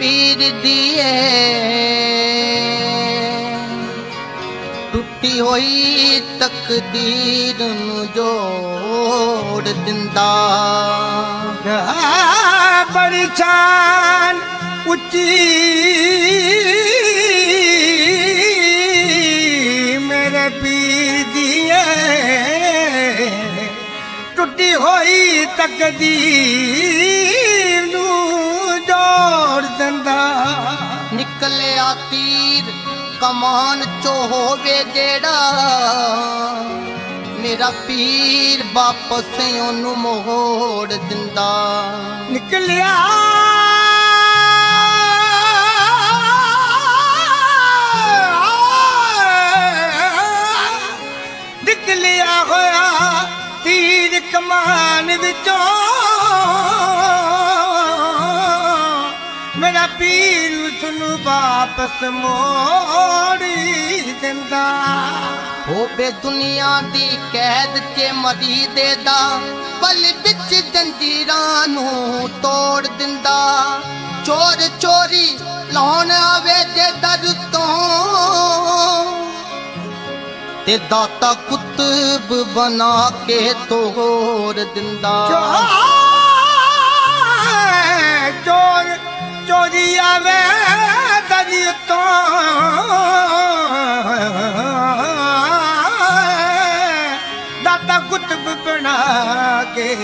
पीर दिए। टुटी तकदीर जो ओड़ परेशान उची मेरे पीर दिए। टुटी हुई तकदीर ਨਿਕਲਿਆ ਤੀਰ ਕਮਾਨ ਚੋ ਹੋਵੇ ਜਿਹੜਾ। ਮੇਰਾ ਪੀਰ ਵਾਪਸ ਉਹਨੂੰ ਮੋੜ ਦਿੰਦਾ। ਨਿਕਲਿਆ। ਨਿਕਲਿਆ ਹੋਇਆ ਤੀਰ ਕਮਾਨ ਵਿੱਚੋਂ। ਮੇਰਾ ਪੀਰ ਵਾਪਸ ਮੋੜੀ ਦਿੰਦਾ। ਹੋਵੇ ਦੁਨੀਆ ਦੀ ਕੈਦ 'ਚ ਮਰੀ ਦੇ ਦਾ ਪਲ ਵਿੱਚ ਜੰਜੀਰਾਂ ਨੂੰ ਤੋੜ ਦਿੰਦਾ। ਚੋਰ ਚੋਰੀ ਲਾਉਣ ਆਵੇ ਜੇ ਦਰ ਤੋਂ ਤੇ ਦਾਤਾ ਕੁਤਬ ਬਣਾ ਕੇ ਤੋੜ ਦਿੰਦਾ। ਚੋਰ ਚੋਰੀ ਆਵੇ ਤੋਂ ਦਾਤਾ ਕੁਤਬ ਬਣਾ ਕੇ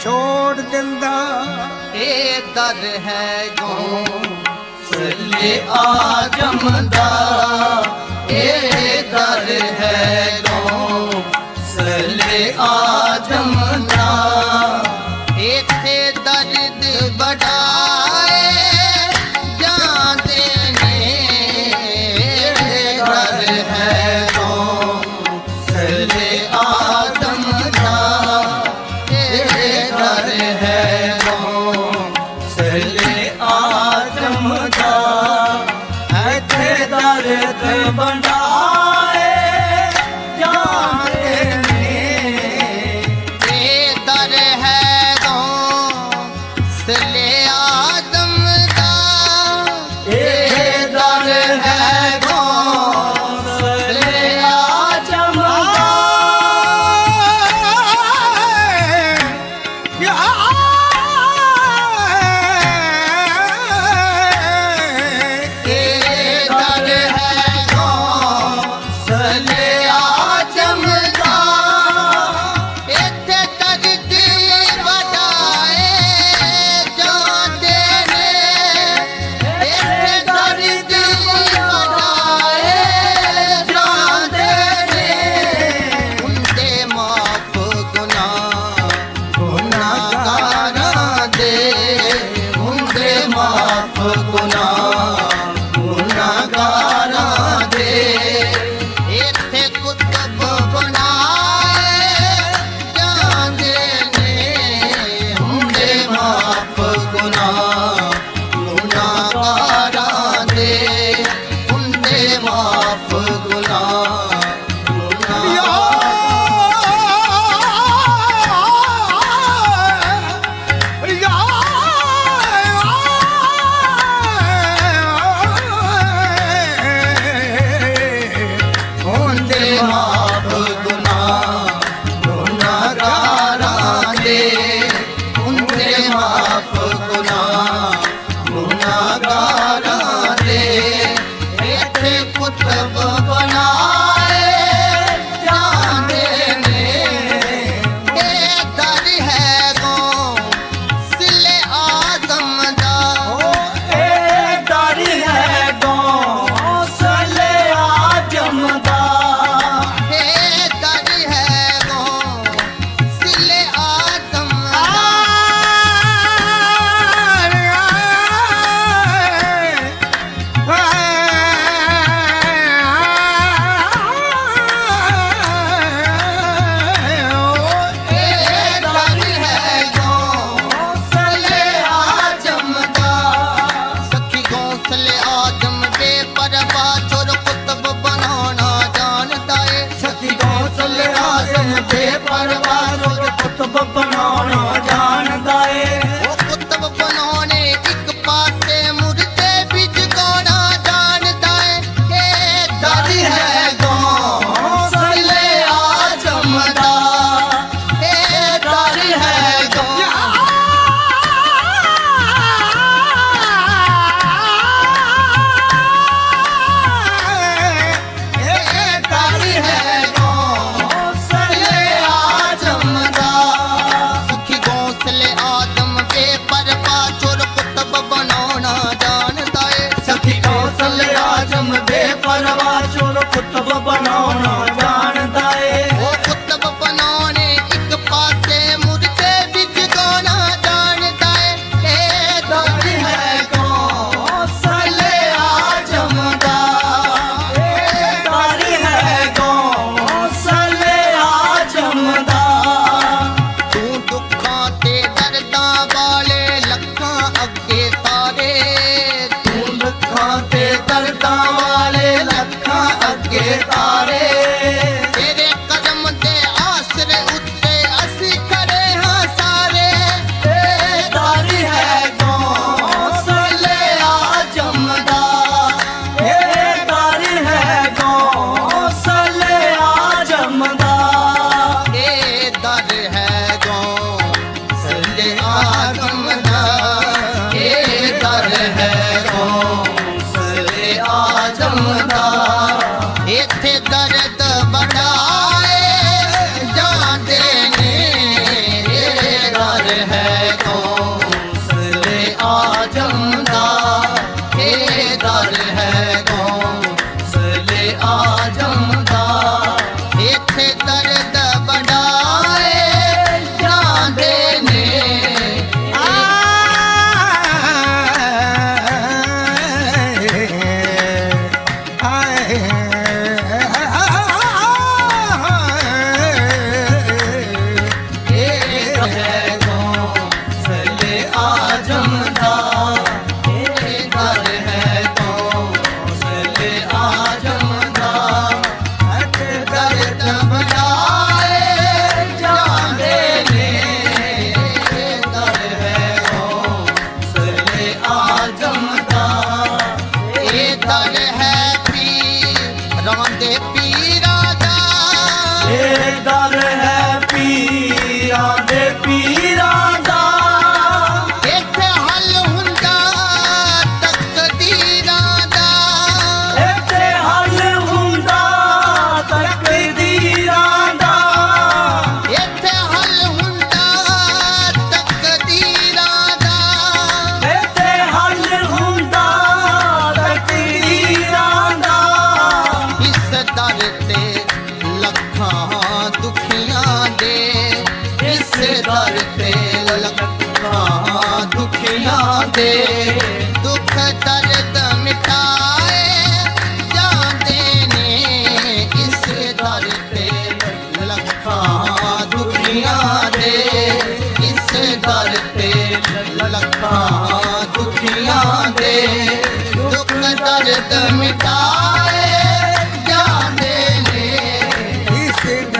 ਛੋੜ ਦਿੰਦਾ। ਇਹ ਦਰ ਹੈ ਗੋ ਸੱਲੇ ਆਜਮ ਦਾ। ਇਹ ਦਰ ਹੈ ਦਰਦ ತರೆ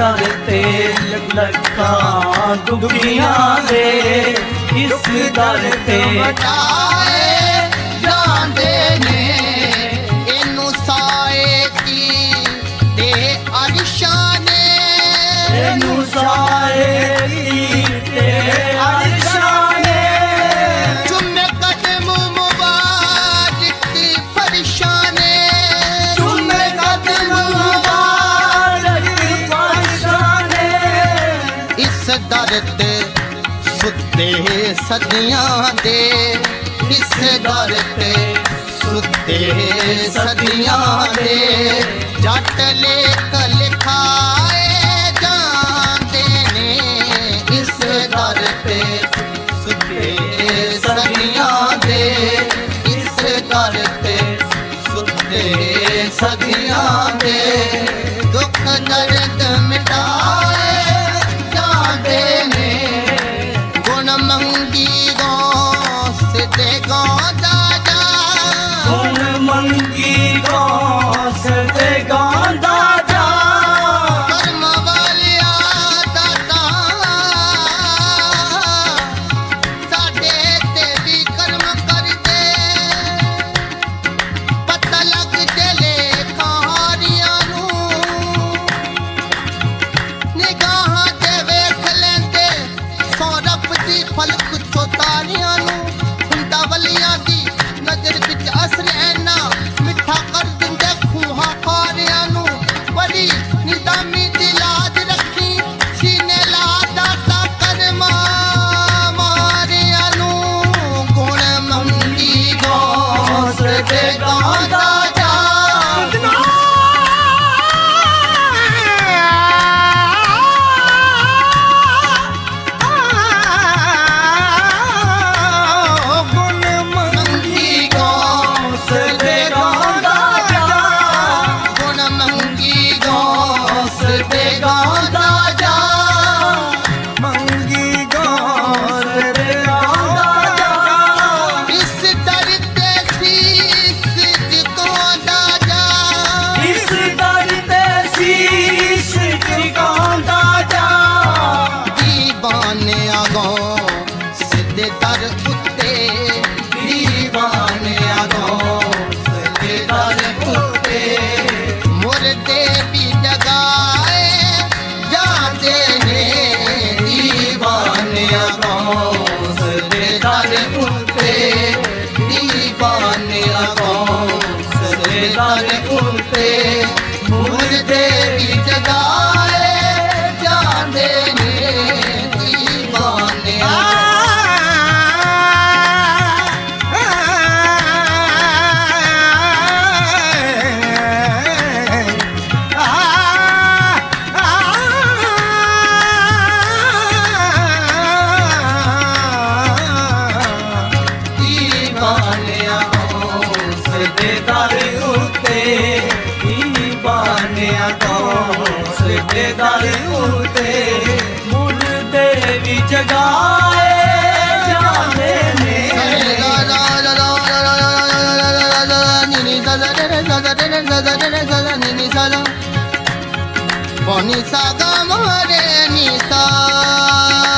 ਘਰ ਤੇ ਲੱਖਾਂ ਦੁਖੀਆਂ ਦੇ ਇਸ ਦਰ ਤੇ ਵਟਾਏ ਜਾਂਦੇ ਨੇ। ਇਹਨੂੰ ਸਾਏ ਕੀ ਤੇ ਅਰਸ਼ਾਂ ਨੇ। ਇਹਨੂੰ ਸਾਏ ਦਰ ਤੇ ਸੁੱਤੇ ਸਦੀਆਂ ਦੇ ਇਸੇ ਦਰ ਤੇ ਸੁੱਤੇ ਸਦੀਆਂ ਦੇ। ਜੱਟ ਲੇਖ ਲਿਖਾਏ ਜਾਂਦੇ ਨੇ ਇਸੇ ਸੁੱਤੇ ਸਦੀਆਂ ਦੇ ਇਸੇ ਦਰ ਸੁੱਤੇ ਸਦੀਆਂ ਦੇ। ਦੁੱਖ ਦਰਦ ਸਰਦਾਰ ਉਤੇ ਦੀਵਾਨੇ ਆਗੋ ਸਰਦਾਰ さがまれにさ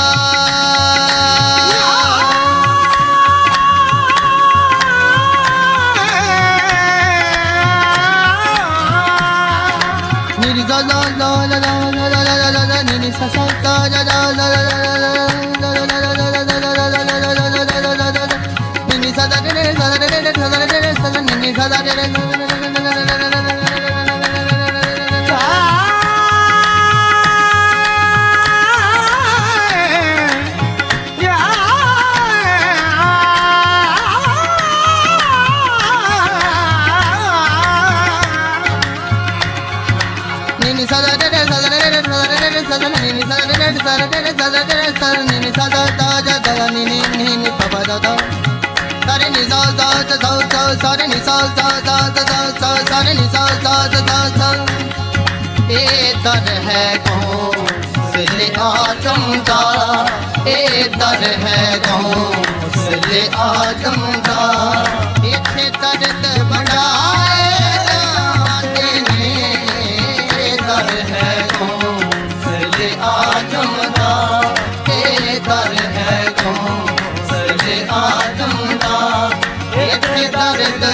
ro do sa re ni sa sa sa sa sa sa re ni sa sa sa sa sa sa sa re ni sa sa sa sa sa ਇਹ ਦਰ ਹੈ ਕੋ ਸਿਲੇ ਆਜਮ ਦਾ ਇਹ ਦਰ ਹੈ ਕੋ ਸਿਲੇ ਆਜਮ ਦਾ ਇੱਥੇ ਦਰਦ ਬੜਾ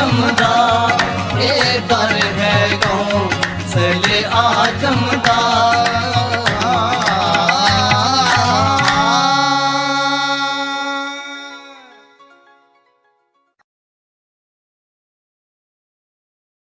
ਆਜਮ ਦਾ ਇਹ ਦਰ ਹੈ ਗਉ ਸਲੇ ਆਜਮ ਦਾ